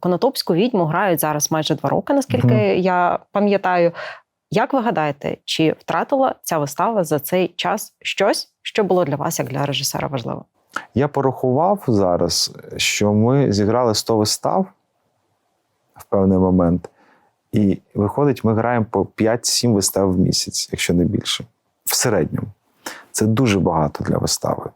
Конотопську відьму грають зараз майже два роки, наскільки Мгм. я пам'ятаю. Як ви гадаєте, чи втратила ця вистава за цей час щось, що було для вас як для режисера важливо? Я порахував зараз, що ми зіграли 100 вистав в певний момент, і виходить, ми граємо по 5-7 вистав в місяць, якщо не більше. В середньому. Це дуже багато для вистави.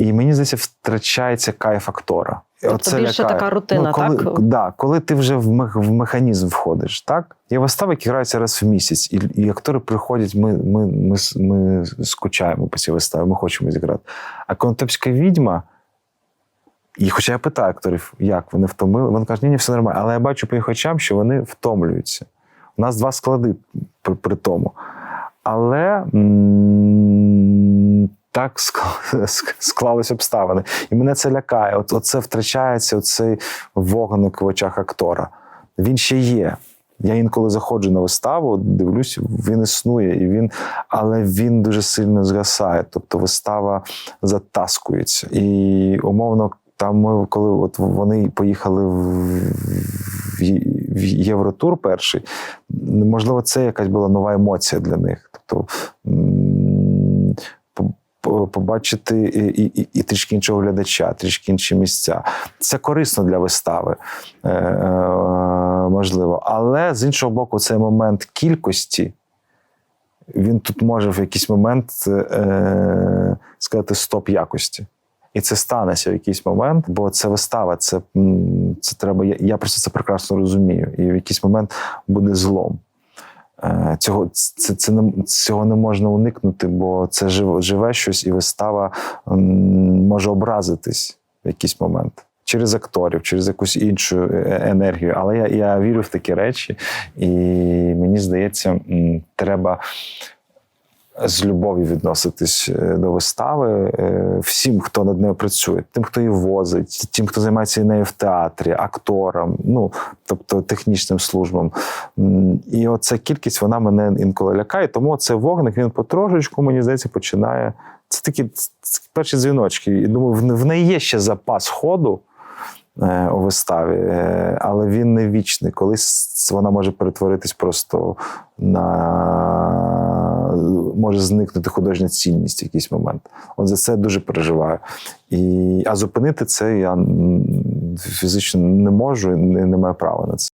І мені здається, втрачається кайф актора. Тобто більше така рутина, коли, так? Да, коли ти вже в, мех, в механізм входиш, так? Є вистави, які граються раз в місяць, і, і актори приходять, ми, ми, ми, ми скучаємо по цій виставі, ми хочемо зіграти. А конотопська відьма. І хоча я питаю акторів, як вони втомили, вони кажуть, ні, ні, все нормально. Але я бачу по їх очам, що вони втомлюються. У нас два склади при, при тому. Але м, так ск- ск- склались обставини. І мене це лякає. От, оце втрачається оцей вогник в очах актора. Він ще є. Я інколи заходжу на виставу, дивлюсь, він існує, і він, але він дуже сильно згасає. Тобто вистава затаскується. І умовно, там ми, коли от вони поїхали в, Євротур перший, можливо, це якась була нова емоція для них. Тобто побачити і, і, і трішки іншого глядача, трішки інші місця. Це корисно для вистави, е, е, можливо. Але з іншого боку, цей момент кількості. Він тут може в якийсь момент е, сказати стоп якості. І це станеться в якийсь момент, бо це вистава, це, це треба. Я, я просто це прекрасно розумію. І в якийсь момент буде злом. Е, Цього, це, це не, цього не можна уникнути, бо це живе, живе щось, і вистава може образитись в якийсь момент. Через акторів, через якусь іншу е, енергію. Але я, я вірю в такі речі, і мені здається, треба з любов'ю відноситись е, до вистави е, всім, хто над нею працює, тим, хто її возить, тим, хто займається нею в театрі, акторам, ну тобто технічним службам. І оця кількість вона мене інколи лякає. Тому цей вогник він потрошечку, мені здається, починає. Це такі перші дзвіночки. І думаю, в- неї є ще запас ходу е, у виставі, але він не вічний. Колись вона може перетворитись просто на може зникнути художня цінність в якийсь момент. От за це дуже переживаю. І, а зупинити це я фізично не можу, не, не маю права на це.